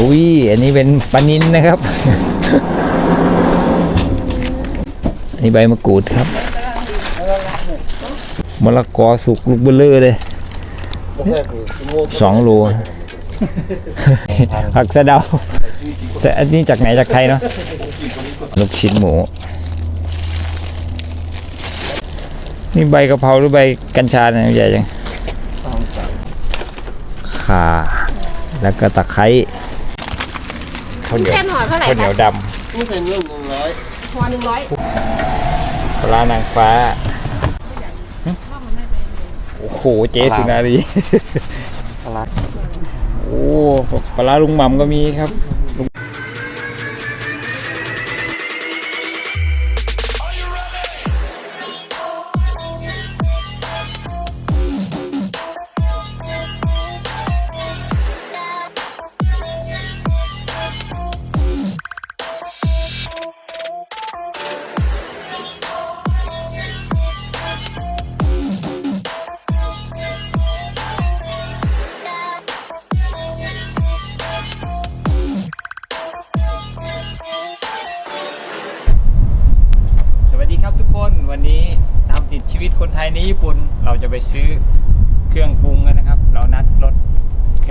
อุ้ยอันนี้เป็นปลานินนะครับ อันนี้ใบมะกรูดครับมะละกอสุกลูกเบลเลอร์เลยสองโลผักสะเดา แต่อันนี้จากไหนจากไทยเนาะลูกชิ้นหมู นี่ใบกะเพราหรือใบกัญชาเนี่ยใหญ่จังข่าแล้วก็ตะไคร้ ข้าวเหนียวเส้นห่อเท่าไหร่ข้าวเหนียวคะดนี่เป็นเรื่องหนึ่งร้อยห่อหนึ่งร้อยำปลาร้านางฟ้าโอ้โหเจ๊สุนารีโอ้ปลาร้าลุงหม่ำก็มีครับ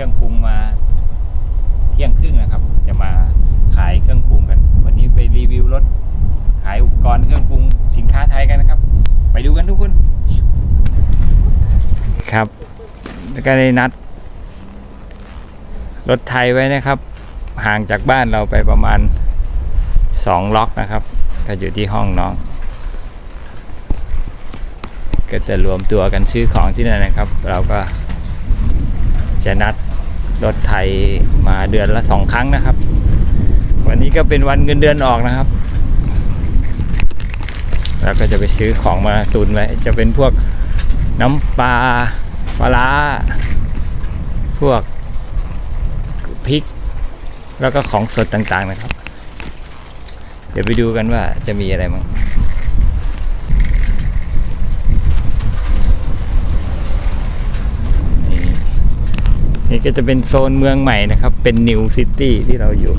รื่องปรุงมาเที่ยงครึ่งนะครับ จะมาขายเครื่องปรุงกัน วันนี้ไปรีวิวรถขายอุปกรณ์เครื่องปรุงสินค้าไทยกันนะครับ ไปดูกันทุกคน ครับ แล้วก็ได้นัด รถไทยไว้นะครับ ห่างจากบ้านเราไปประมาณ 2 ล็อกนะครับ ก็อยู่ที่ห้องน้อง ก็จะรวมตัวกันซื้อของที่นั่นนะครับ เราก็จะนัด รถไทยมาเดือนละสองครั้งนะครับ วันนี้ก็เป็นวันเงินเดือนออกนะครับ แล้วก็จะไปซื้อของมาตุนไว้จะเป็นพวกน้ำปลาปลาพวกพริก แล้วก็ของสดต่างๆนะครับ เดี๋ยวไปดูกันว่าจะมีอะไรมั้งนี่ นี่ก็จะเป็นโซนเมืองใหม่นะครับ เป็นนิวซิตี้ที่เราอยู่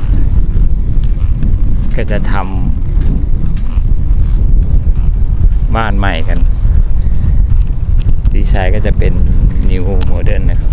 ก็จะทำบ้านใหม่กัน ดีไซน์ก็จะเป็นนิวโมเดิร์นนะครับ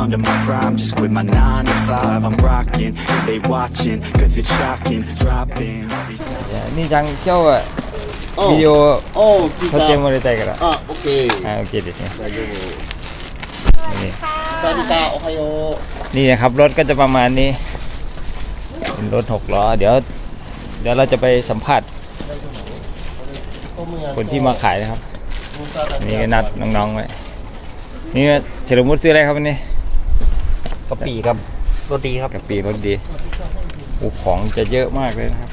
under my prime. Just quit my 9 to 5, I'm rocking, and they watching, cause it's shocking, dropping all these. นี่จังเจ้าอะ โอ้ วิดีโอ โอ้聞い撮た影も入れたいからあオッケーあ โอเคですね大丈夫 นี่ สวัสดีค่ะโอไฮโอ นี่นะครับ รถก็จะประมาณนี้ เป็นรถหกล้อ เดี๋ยว เดี๋ยวเราจะไปสัมภาษณ์คนที่มาขายนะครับ นี่ก็นัดน้องๆไว้ นี่ก็เฉลิมมุดซื้ออะไรครับวันนี้ กะปิครับโรตีครับ กะปิรถดีโอ้ของจะเยอะมากเลยนะครับ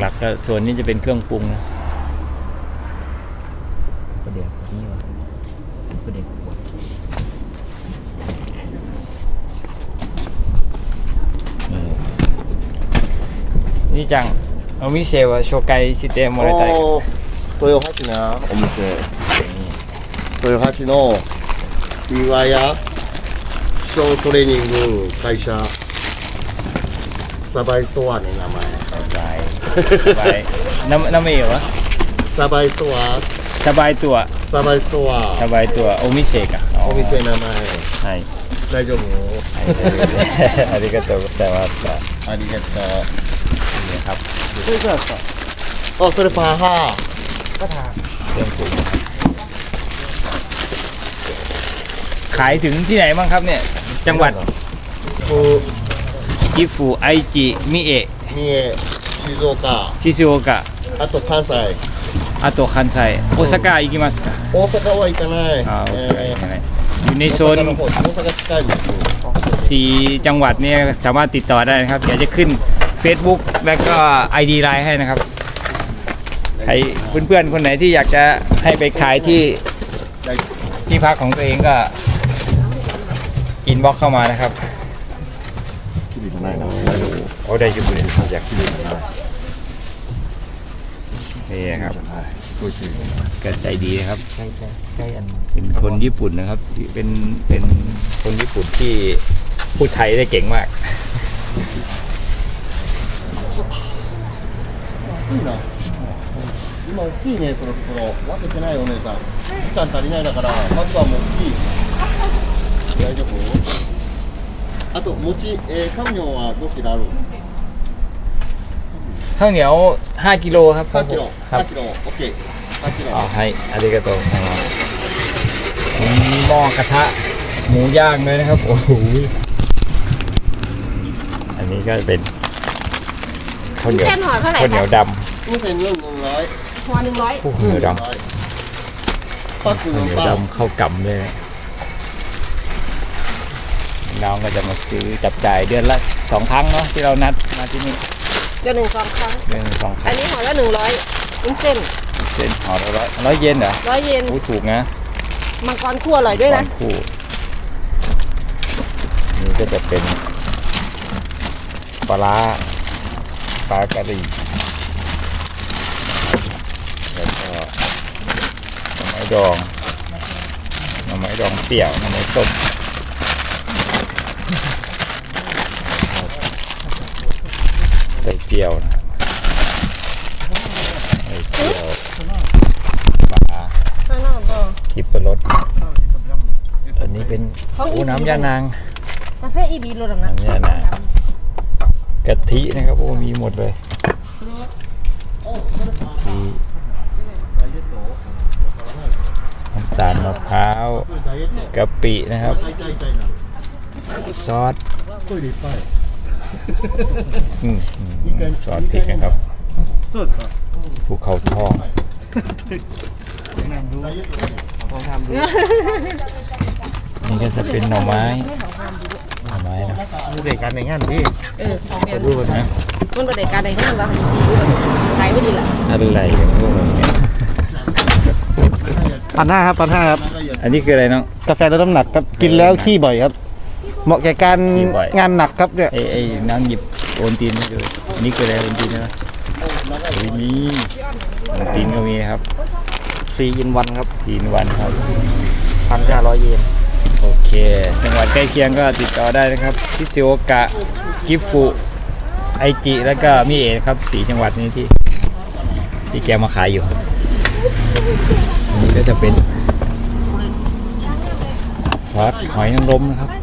หลักๆก็ส่วนนี้จะเป็นเครื่องปรุงนะ ประเดี๋ยวนี่วะประเดี๋ยว นี่จังお店は紹介してもらいたいけどお豊橋なお店 豊橋の岩屋ショートレーニング会社。サバイストアね名前。サバイサバイ名前はサバイストア。サバイストア。サバイストア。サバイストア。お店か。お店名前。はい。大丈夫、はい、ありがとうございましたありがとう。それじゃあさあそれパーハー。パーハー。า เครื่องปรุงขายถึงที่ไหนบ้างครับเนี่ย จังหวัด 福 กิฟูไอจิมิเอะ 三重静岡 ชิซูโอกะ あと関西あと関西大阪行きますか大阪は行かないあ大阪行かえないอยู่ใน ー โซน 大阪の方大阪近いんです สีจังหวัดเนี่ยสามารถติดต่อได้นะครับ เดี๋ยวจะขึ้น Facebook แล้วก็ ID ไลน์ให้นะครับใครเพื่อนๆ คนไหนที่อยากจะให้ไปขายที่ที่พักของตัวเองก็ อินบ็อกเข้ามานะครับ きりじゃないな大丈夫 โอ้ได้อยู่เลยอยากนี่ครับ はいすごいきれいだな ก็ใจดีนะครับ ใช่ใช่ใช่อัน เป็นคนญี่ปุ่นนะครับที่เป็นเป็นคนญี่ปุ่นที่พูดไทยได้เก่งมาก いいな今大きいねその袋分けてないお姉さん時間足りないだからまずはもう大きい 大丈夫あと餅、えー、カミョンはどちらある ข้าวเหนียว 5 กิโลครับ 5キロ ครับ 5キロ OK 5キロ เอาให้อาริกาโตมีหม้อกระทะหมูย่างเลยนะครับ โอ้โหอันนี้ก็เป็นข้าวเหนียว เส้นห่อเท่าไหร่ ข้าวเหนียว คะ ด 無線4 0 ห่อหนึ่งร้อย ำข้าวเหนียวดำ パック ข้าว の เหนียว パン ดำเข้าวกำเลยน้ องก็จะมาซื้อจับจ่ายเดือนละสองครั้งเนาะที่เรานัดมาที่นี่เดี๋ยวหนึ่งสองครั้ง เดือนละสองคอัรั้นงนี้ห่อละหนึ่งร้อยวุ้นเส้นเส้นห่อละร้อยร้อยเยนเหรอร้อยเยนโอ้ถูกนะมังกรคั่วอร่อยด้วยก่อนะนคู่นี่ก็จะเป็นปลาร้าปลากะหรี่แล้วก็หน่อไม้ดองหน่อไม้ดองเปรี้ยวหน่อไม้ส้ม เกี๊ยวนะไม่เกี๊ยวปลาข้างนอกบ่ทิพรสอันนี้เป็นโอ้น้ำยานางประเภทอีบีรสน้นะงกะทินะครับโอ้มีหมดเลยน้ำตาลมะพร้าวกะปินะครับ ซอส อืมอืมซอสพริกนะครับ そうですか ภูเขาทอง ลองทำดู นี่ก็จะเป็นหน่อไม้หน่อไม้นะ ดูเด็กกันในงานดิ เออของเมียน รูปนะ มันประเด็นการในงานเราทำซีดูไกลไม่ดีละ อะไรกันพวกนี้ พันห้าครับพันห้าครับ อันนี้คืออะไรน้อง กาแฟลดน้ำหนักครับกินแล้วขี้บ่อยครับ เหมาะแก่การขี้บ่อยงานหนักครับเนี่ยไอ้ไอ้นั่งหยิบโอนตีนให้ดูอันนี่คืออะไรโอนตีนนะอุ้ยนี่โอนตีนก็มีนะครับฟรีอินวันครับตีนวันครับ พันห้าร้อยเยนโอเค จังหวัดใกล้เคียงก็ติดต่อได้นะครับทิซิโอกะ กิฟุไอจิ แล้วก็มิเอะครับสีจังหวัดนี้ที่ ที่แกมาขายอยู่อันนี้ก็จะเป็นซอสหอยนางรมนะครับโ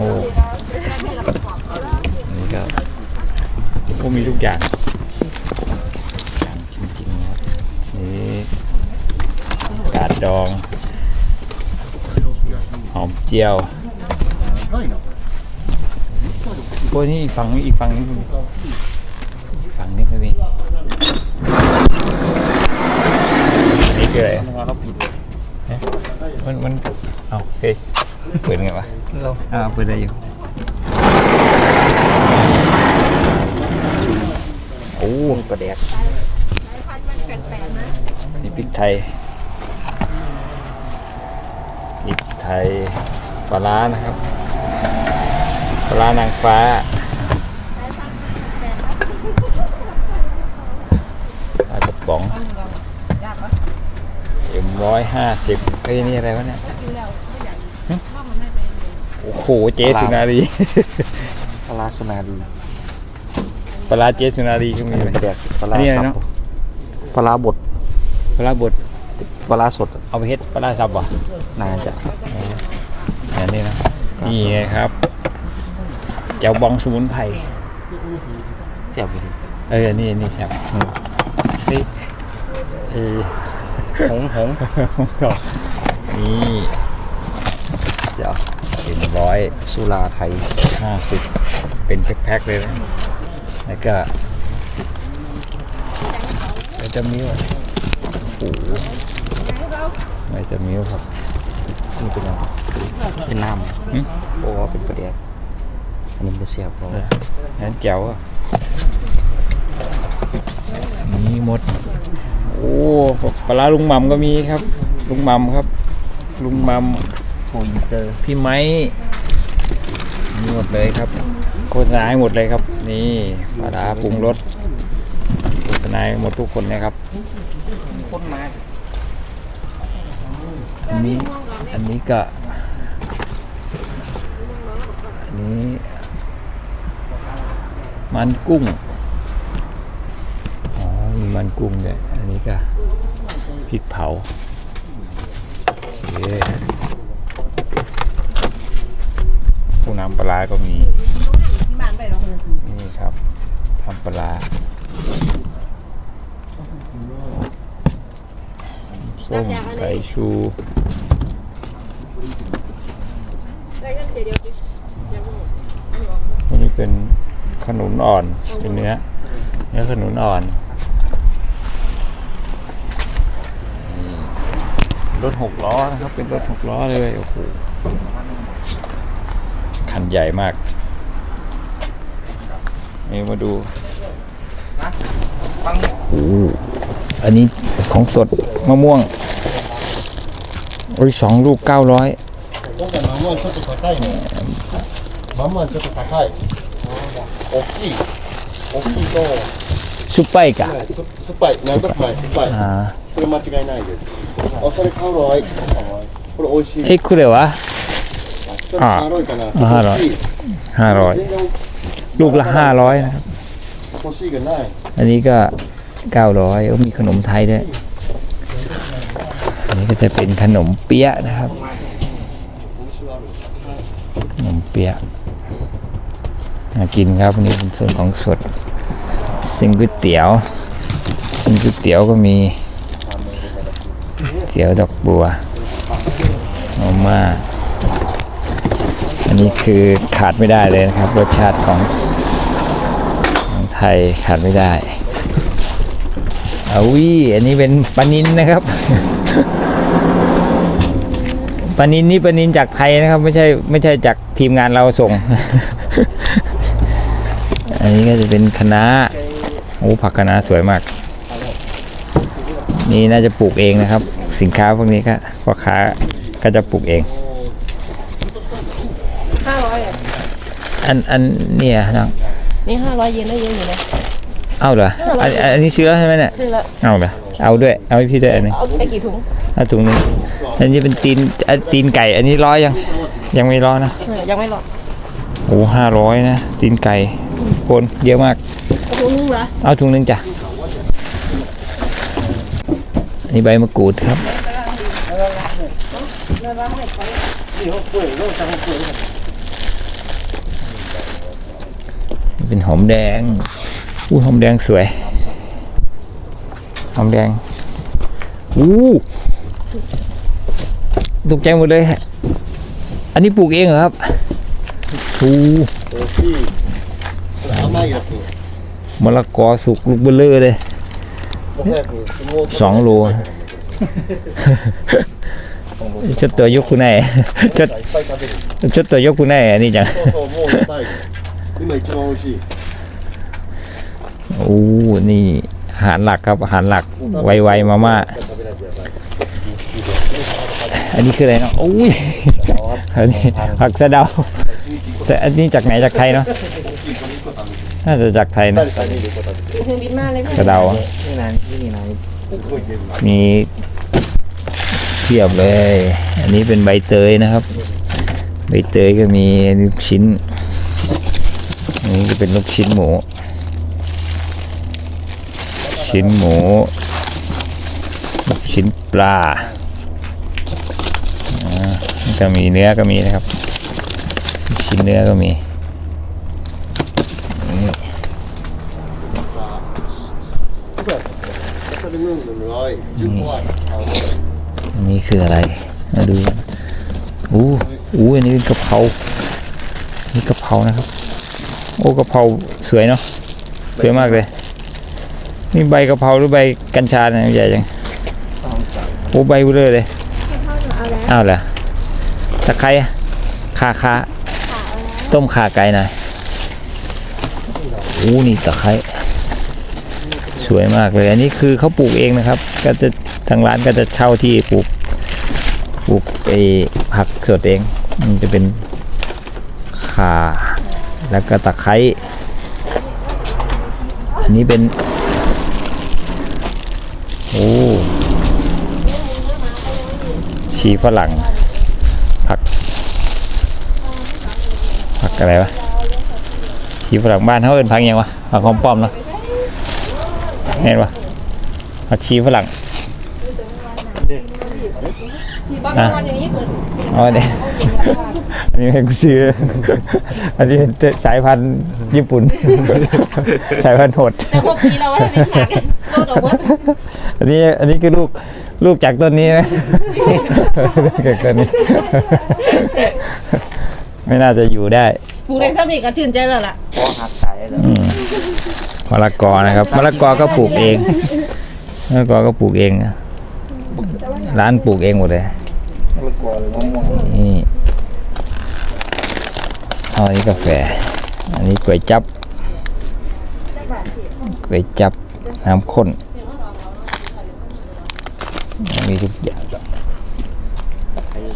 โอ้นี่ก็โอ้มีทุกอย่างจริงๆนะครับนี่กาดดอง หอมเจียวโอ้นี่อีกฝั่งอีกฝั่งนี้ฝั่งนึงก็มีอันนี้คืออะไรมันมันเอาโอเค เปิดไงวะเราอ่าเปิดได้อยู่โอ้ประเด็กนี่พริกไทยพริกไทยปลาร้านะครับปลาร้านางฟ้าปลากระป๋องเอ็มร้อยห้าสิบเฮ้ยนี่อะไรวะเนี่ยหึ โอ้โห เจสุนารีปลาร้าสุนารีปลาร้าเจสุนารีก็มีไหมประเด็กปลาอัร้านนี้อะไรสัเนาะบปลาร้าบดปลาร้าบดปลาร้าสด เอาไปเฮ็ดปลาร้าสับวะน่าจะอันนี้นะนี่ไงครับแจ่วบองสมุนไพรเจ็บอยู่เออ นี่นี่แซ่บเฮ้ยเอหงหงนี่เดี๋ยว เป็นร้อยสุราไทยห้าสิบเป็นแพ็คๆเลยนะแล้วก็ไวตามิวโอ้โหไวตามิวครับนี่เป็นอะไรเป็นน้หึำโอ้เป็นประเดี๋ยวอันนี้เป็นเสียบเขานั้นแจ๋วอะนี่หมด โอ้ปลาร้าลุงหม่ำก็มีครับ ลุงหม่ำครับ ลุงหม่ำ โอ้อินเตอร์พี่ไม้มหมดเลยครับ โฆษณาให้หมดเลยครับ นี่ปลาร้าปรุงรสโฆษณาหมดทุกคนนะครับคนมาอันนี้อันนี้ก็อันนี้มันกุ้งอ๋อมีมันกุ้งด้วยอันนี้ก็พริกเผาโอเค พวกน้ำปลาก็มีนี่ครับทำปลาส้มใส่ชูนี่เดี๋ยวอันนี้เป็นขนุนอ่อนเป็นเนื้อเนื้อขนุนอ่อนรถหกล้อนะครับ เป็นรถหกล้อเลยโอ้โห ใหญ่มาก นี่มาดูโอ้โหอันนี้ของสดมะม่วงโอ้ยสองลูกเก้าร้อย 今回マムはちょっと高いねマムはちょっと高い大きい大きいと ซุปเปอร์กะ す酸っぱいなんとかない酸っぱい อ่า これ間違いないですあそれカロイこれ美味しい เอ้ยคื อ่า ห้าร้อยห้าร้อยลูกละห้าร้อยนะครับ อันนี้ก็เก้าร้อยมีขนมไทยด้วย อันนี้ก็จะเป็นขนมเปี๊ยะนะครับ ขนมเปี๊ยะมากินครับอันนี้เป็นส่วนของสดซิงก๋วยเตี๋ยวซิงก๋วยเตี๋ยวก็มีเตี๋ยวดอกบัวมาม่า นี้คือขาดไม่ได้เลยนะครับ รสชาติของของไทยขาดไม่ได้อาวิอันนี้เป็นปลานินนะครับปลานินนี่ปลานินจากไทยนะครับ ไม่ใช่ไม่ใช่จากทีมงานเราส่ง อันนี้ก็จะเป็นคะน้าโอ้ผักคะน้าสวยมาก นี่น่าจะปลูกเองนะครับ สินค้าพวกนี้ก็พ่อค้าก็จะปลูกเอง ห้าร้อยอะ อันอันเนี่ยน้องนี่ห้าร้อยเยนได้เยอะอยู่นะเอาเหรออันอันนี้เชื้อใช่ไหมเนี่ยซื้อแล้วเอาเหรอเอาด้วย เอาให้พี่ด้วยอันหนึงเอาไปกี่ถุงเอาถุงหนึงอันนี้เป็นตีนอะตีนไก่ อันนี้ร้อยยัง ยังไม่ร้อยนะเออยังไม่หรอกโอ้ห้าร้อยนะตีนไก่คนเยอะมาก เอาถุงนึงเหรอเอาถุงหนึงจ้ะอันนี้ใบมะกรูดครับ เป็นหอมแดง อู้หอมแดงสวย หอมแดง อู้ตกใจหมดเลยฮะอันนี้ปลูกเองเหรอครับอู้ 大きいこれ甘いやつ มะละกอสุกลูกเบลเลอร์เลย もう早く相撲取สองโลちょっとよくないちょいっぱい食べるちょっとよくない兄ちゃん そうそうもういっぱい今一番美味しい โอ้นี่อาหารหลักครับอาหารหลักไวๆมาม่า 食べないとやばい อันนี้คืออะไรเนาะโอ้ยอันนี้ผักสะเดา แต่อันนี้จากไหนจากไทยเนาะน่าจะจากไทยนะ 二人でこう食べて เครื่องบินมาเลย สะเดา นี่นานนี่นาน すごい出るな มีเทียบเลย อันนี้เป็นใบเตยนะครับ ใบเตยก็มีลูกชิ้น อั นี่จะเป็นลูกชิ้นหมู ชิ้นหมูลูกชิ้นปลาจะมีเนื้อก็มีนะครับ ชิ้นเนื้อก็มีนี่คืออะไรมาดูอู้อู้อันนี้เป็นกระเพรานี่กระเพรานะครับ โอ้กะเพราสวยเนาะสวยมากเลย นี่ใบกะเพราหรือใบกัญชาเนี่ยใหญ่จังโอ้ใบเบลอเลยอ้าวเหรอตะไคร้อะข่าข่าต้มข่าไก่หน่อยโอ้นี่ตะไคร้สวยมากเลย อันนี้คือเขาปลูกเองนะครับ ก็จะทางร้านก็จะเช่าที่ปลูกปลูกไอ้ผักสดเอง มันจะเป็นข่า แล้วก็ตะไคร้อันนี้เป็นโอ้ชีฝรั่งผักผักอะไรวะชีฝรั่งบ้านเขาเอินพักยังวะผักหอมป้อมเนาะเห็นปะผักชีฝรั่ง บางอะวันอย่างนี้เปิดอ๋อเนี่ยอันนี้เป็นกูซื้อ อันนี้เป็นสายพันธุ์ญี่ปุ่น สายพันธุ์โหดแต่พวกปีเราว่าในฉากโดนออกหมดอันนี้อันนี้คือลูกลูกจากต้นนี้นะจากต้นนี้ ไม่น่าจะอยู่ได้ปลูกในซ้ำอีกก็ชื่นใจแล้วล่ะอืมมะละกอนะครับมะละกอก็ปลูกเองมะละกอก็ปลูกเองนะ ร้านปลูกเองหมดเลยนี่เอาอันนี้กาแฟ อันนี้ก๋วยจับก๋วยจับน้ำข้น มีทุกอย่าง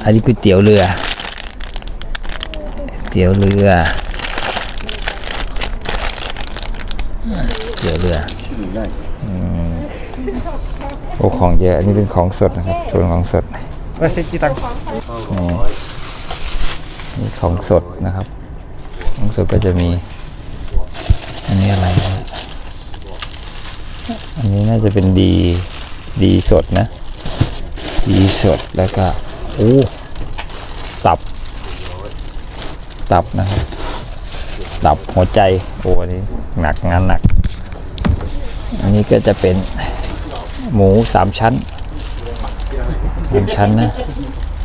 อันนี้ก๋วยเตี๋ยวเรือ เตี๋ยวเรือเตี๋ยวเรือ โอ้ของเยอะ อันนี้เป็นของสดนะครับส่วนของสดเอ้ยกี่ตังค์นี่นี่ของสดนะครับ ของสดก็จะมี อันนี้อะไรนะอันนี้น่าจะเป็นดีดีสดนะ ดีสดแล้วก็โอ้ตับ ตับนะครับตับหัวใจโอ้อันนี้หนักงานหนัก อันนี้ก็จะเป็น หมูสามชั้นสามชั้นนะ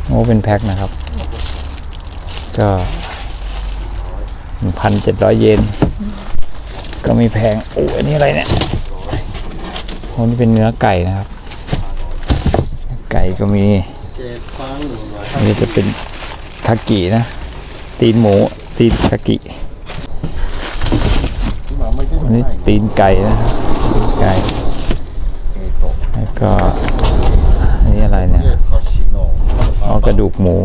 หมูเป็นแพ็คนะครับ ก็พันเจ็ดร้อยเยน ก็มีแพงโอ้อันนี้อะไรเนี่ยโอ้นี่เป็นเนื้อไก่นะครับ ไก่ก็มีอันนี้จะเป็นทากินะ ตีนหมู ตีนทากิอันนี้ตีนไก่นะไก่ ก็นี่อะไรเนี่ยเอากระดูกหมู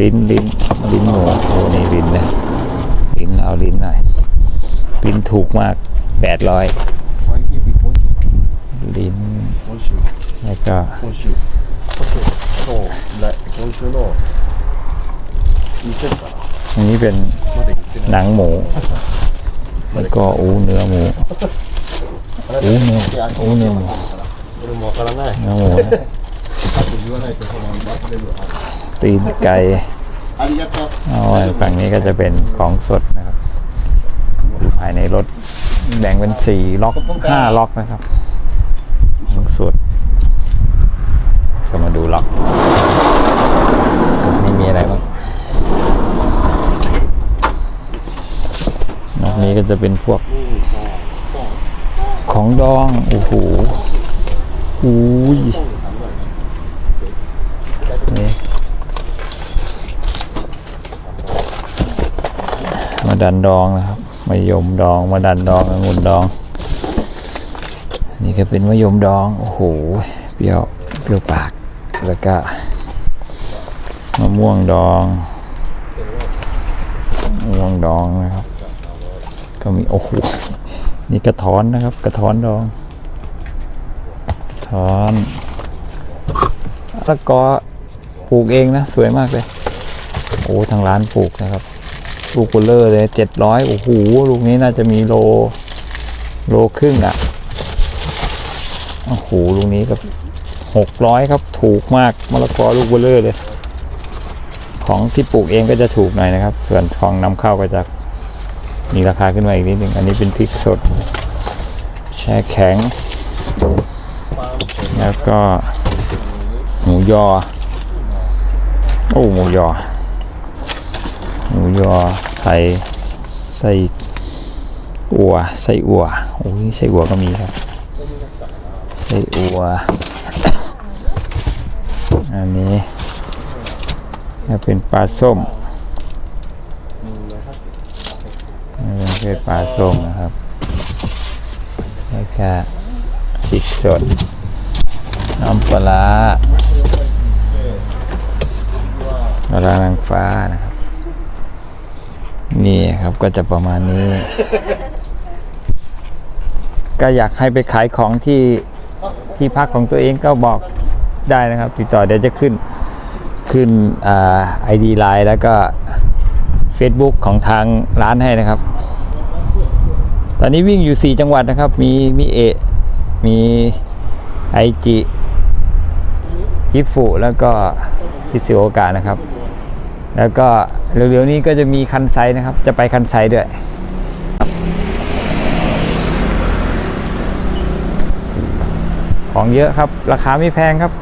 ลิ้นลิ้นลิ้นหมูโอ้นี่ลิ้นนะลิ้นเอาลิ้นหน่อยลิ้นถูกมากแปดร้อยลิ้นแล้วก็อันนี้เป็นหนังหมู แล้วก็อูเนื้อหมูอูเนื้ออูเนื้อหมูเนื้อหมูตีนไก่โอ้ยฝั่งนี้ก็จะเป็นของสดนะครับอยู่ภายในรถแบ่งเป็นสี่ล็อกห้าล็อกนะครับของสดก็มาดูล็อก นี้ก็จะเป็นพวก ของดอง โอ้โหอุ้ยนี่มาดันดองนะครับมะยมดองมาดันดององุ่นดอง นี่ก็เป็นมะยมดอง โอ้โห เปรี้ยว เปรี้ยวปาก แล้วก็มะม่วงดองมะม่วงดองนะครับ ก็มีโอ้โหนี่กระท้อนนะครับ กระท้อนดองกระท้อนแล้วก็ปลูกเองนะ สวยมากเลย โอ้ทางร้านปลูกนะครับลูกเบลเลอร์เลยเจ็ดร้อยโอ้โหลูกนี้น่าจะมีโลโลครึ่งอะ่ะโอ้โหลูกนี้ก็หกร้อยครับถูกมากมะละกอลูกเบลเลอร์เลย ของที่ปลูกเองก็จะถูกหน่อยนะครับ ส่วนของนำเข้าก็จะ มีราคาขึ้นมาอีกนิดหนึ่งอันนี้เป็นพริกสด แช่แข็ง แล้วก็หมูยอ โอ้หมูยอ หมูยอใส่ไส้อัวไส้อัวโอ้ยไส้อัวก็มีครับไส้อัวอันนี้เป็นปลาส้ม นนี้เป็นปลาส้มนะครับแล้วก็พริกสดน้ำปลาร้าปลานางฟ้านะครับ นี่ครับก็จะประมาณนี้ ก็อยากให้ไปขายของที่ที่พักของตัวเองก็บอกได้นะครับ ติดต่อเดี๋ยวจะขึ้นขึ้นไอดีไลน์แล้วก็ Facebook ของทางร้านให้นะครับ ตอนนี้วิ่งอยู่ 4 จังหวัดนะครับ มีมีเอะมีไอจิฮิฟุแล้วก็คิซิโอกะนะครับ แล้วก็เร็วๆนี้ก็จะมีคันไซนะครับ จะไปคันไซด้วยของเยอะครับ ราคาไม่แพงครับ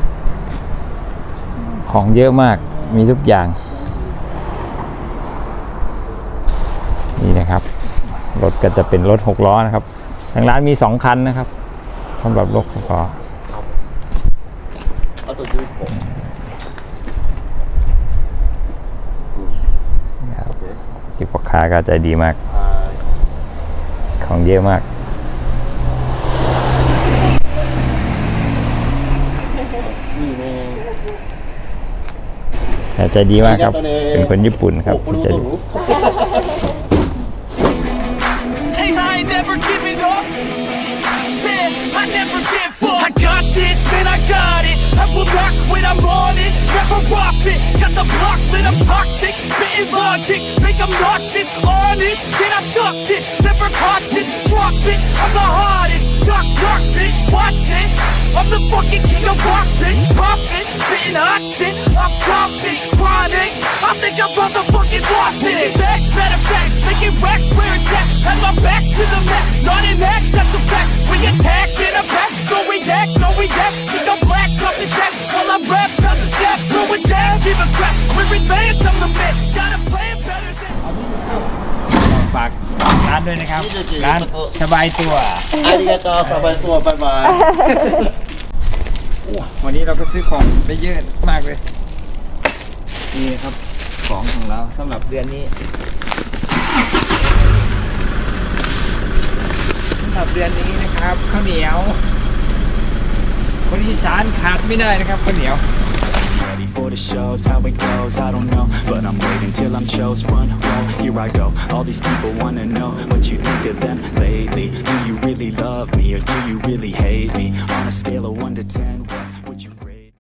ของเยอะมากมีทุกอย่าง นี่นะครับ รถก็จะเป็นรถหกล้อนะครับ ทางร้านมีสองคันนะครับสำหรับรถหกล้อที่พ่อค้าก็ใจดีมาก ของเยอะมากใจดีมากครับ เป็นคนญี่ปุ่นครับใจดี this, man, I got it. Will not quit, I'm on it. Never off it. Got the block lit, I'm toxic. Spitting logic, make them nauseous. Honest, can I stop this? Never cautious, drop it. I'm the hardest. Knock, knock, bitch, watch it. I'm the fucking king of rock, bitch. Profit, spitting hot shit. I'm topic, chronic. I think I'm motherfucking lost it. Sex, matter of fact, making racks where it's at. Had my back to the mat, not an act, that's a fact. We attack in a back, no react, no react. Think I'm black, up check ฝากร้านด้วยนะครับ ร้านสบายตัวอาริกาโตสบายตัวบายบายวันนี้เราก็ซื้อของไปเยอะมากเลย นี่ครับของของเราสำหรับเดือนนี้สำหรับเดือนนี้นะครับข้าวเหนียว คนอีสานขาดไม่ได้นะครับข้าวเหนียว Ready for the shows, how it goes, I don't know But I'm waiting till I'm chose, run, roll, here I go All these people wanna know what you think of them lately Do you really love me or do you really hate me? On a scale of 1 to 10, what?